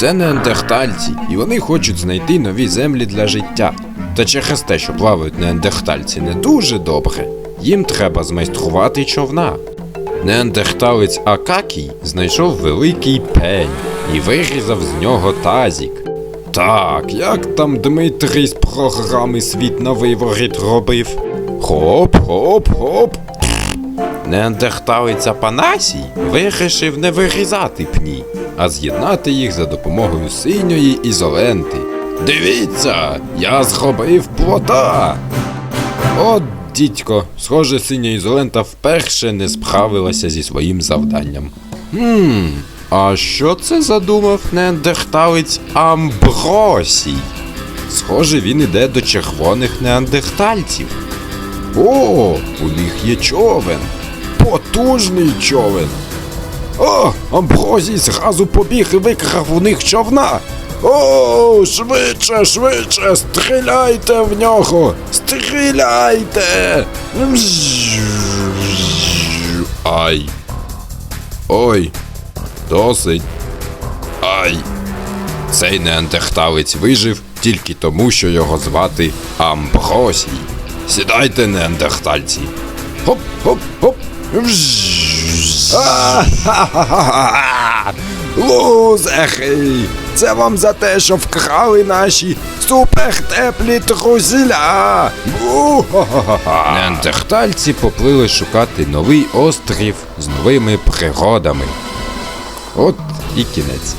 Це неандертальці, і вони хочуть знайти нові землі для життя. Та через те, що плавають неандертальці не дуже добре, їм треба змайструвати човна. Неандерталець Акакій знайшов великий пень і вирізав з нього тазік. Так, як там Дмитрий з програми Світ на виворіт робив? Хоп, хоп, хоп. Неандерталець Апанасій вирішив не вирізати пні, а з'єднати їх за допомогою синьої ізоленти. Дивіться, я зробив плота. От, дідько, схоже, синя ізолента вперше не справилася зі своїм завданням. Хм, а що це задумав неандерталець Амбросій? Схоже, він іде до червоних неандертальців. О, у них є човен. Потужний човен. О, Амброзій зразу побіг і викрав у них човна. О, швидше, швидше, стріляйте в нього! Стріляйте! Ай. Ой. Досить. Ай. Цей неандерталець вижив тільки тому, що його звати Амбросій. Сідайте, неандертальці. Хоп, Лузери! Це вам за те, що вкрали наші супертеплі трузіля! Неандертальці поплили шукати новий острів з новими пригодами. От і кінець.